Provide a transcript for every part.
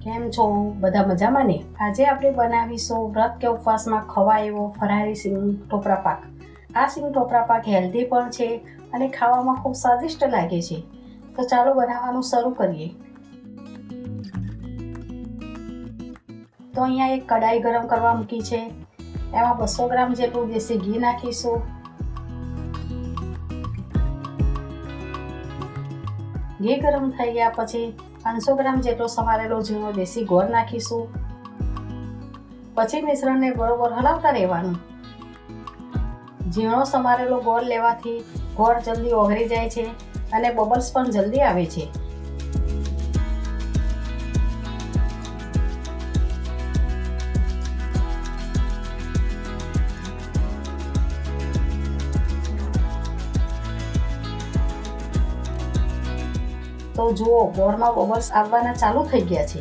કેમ છો? બધા મજામાં ને? આજે આપણે બનાવીશું વ્રત કે ઉપવાસમાં ખવાય એવો ફરાળી સિંગ ટોપરા પાક. આ સિંગ ટોપરા પાક હેલ્ધી પણ છે અને ખાવામાં ખૂબ સ્વાદિષ્ટ લાગે છે. તો ચાલો બનાવવાનું શરૂ કરીએ. તો અહીંયા એક કડાઈ ગરમ કરવા મૂકી છે. એમાં બસો ગ્રામ જેટલું દેશી ઘી નાખીશું. ઘી ગરમ થઈ ગયા પછી પાંચસો ગ્રામ જેટલો સમારેલો ઝીણો દેશી ગોળ નાખીશું. પછી મિશ્રણને બરોબર હલાવતા રહેવાનું. ઝીણો સમારેલો ગોળ લેવાથી ગોળ જલ્દી ઓગળી જાય છે અને બબલ્સ પણ જલ્દી આવે છે. તો જુઓ બોરમાં બબલ્સ આવવાના ચાલુ થઈ ગયા છે.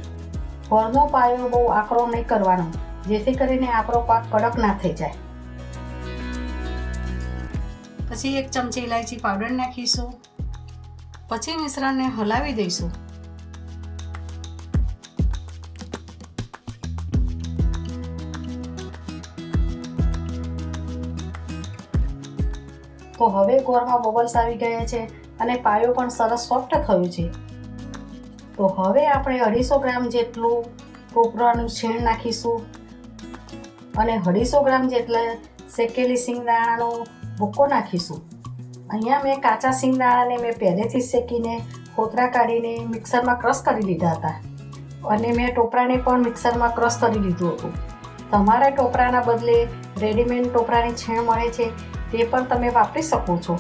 બોરનો પાયો બહુ આકરો નહીં કરવાનો, જેથી કરીને આપણો પાક કડક ના થઈ જાય. પછી એક ચમચી ઇલાયચી પાવડર નાખીશું. પછી મિશ્રણને હલાવી દઈશું. તો હવે કોરમાં બબલ્સ આવી ગયા છે. અને પાયો પણ સરસ સોફ્ટ થયું છે. તો હવે આપણે અઢીસો ગ્રામ જેટલું કોપરાનું છીણ નાખીશું. અને અઢીસો ગ્રામ જેટલા શેકેલી સિંગદાણાનો ભૂકો નાખીશું. અહીંયા મેં કાચા સિંગદાણાને મેં પહેલેથી શેકીને ખોતરા કાઢીને મિક્સરમાં ક્રશ કરી લીધા હતા. અને મેં ટોપરાને પણ મિક્સરમાં ક્રશ કરી લીધું હતું. તમારા ટોપરાના બદલે રેડીમેડ ટોપરાની છીણ મળે છે, તે પણ તમે વાપરી શકો છો.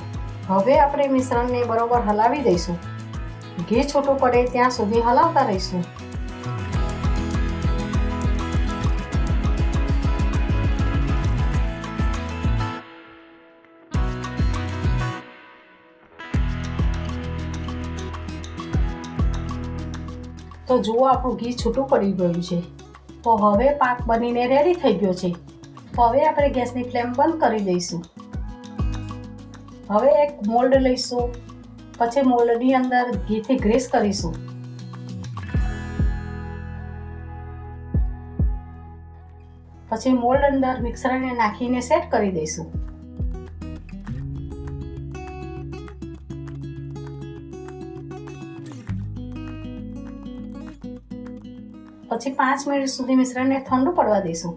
હવે આપણે મિશ્રણને બરોબર હલાવી દઈશું. ઘી છૂટું પડે ત્યાં સુધી હલાવતા રહીશું. તો જુઓ આપણું ઘી છૂટું પડી ગયું છે. તો હવે પાક બનીને રેડી થઈ ગયો છે. હવે આપણે ગેસની ફ્લેમ બંધ કરી દઈશું. હવે એક મોલ્ડ લઈશું, પછી મોલ્ડની અંદર ઘીથી ગ્રીસ કરીશું. પછી મોલ્ડ અંદર મિક્સરને નાખીને સેટ કરી દઈશું. પછી પાંચ મિનિટ સુધી મિશ્રણને ઠંડુ પડવા દઈશું.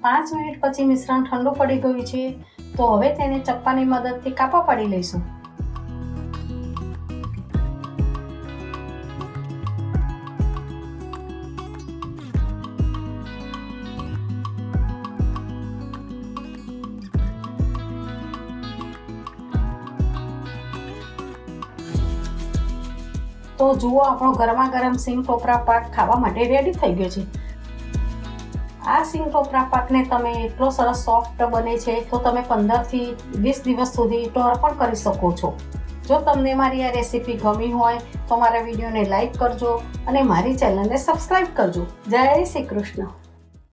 પાંચ મિનિટ પછી મિશ્રણ ઠંડુ પડી ગયું છે તો હવે તેને ચપ્પાની મદદથી કાપા પાડી લઈશું. તો જુઓ આપણો ગરમા ગરમ સિંગ કોપરા પાક ખાવા માટે રેડી થઈ ગયો છે. આ સિંગ ટોપરા પાકને તમે એટલો સરસ સોફ્ટ બને છે તો તમે પંદરથી વીસ દિવસ સુધી સ્ટોર પણ કરી શકો છો. જો તમને મારી આ રેસીપી ગમી હોય તો મારા વિડીયોને લાઈક કરજો અને મારી ચેનલને સબસ્ક્રાઈબ કરજો. જય શ્રી કૃષ્ણ.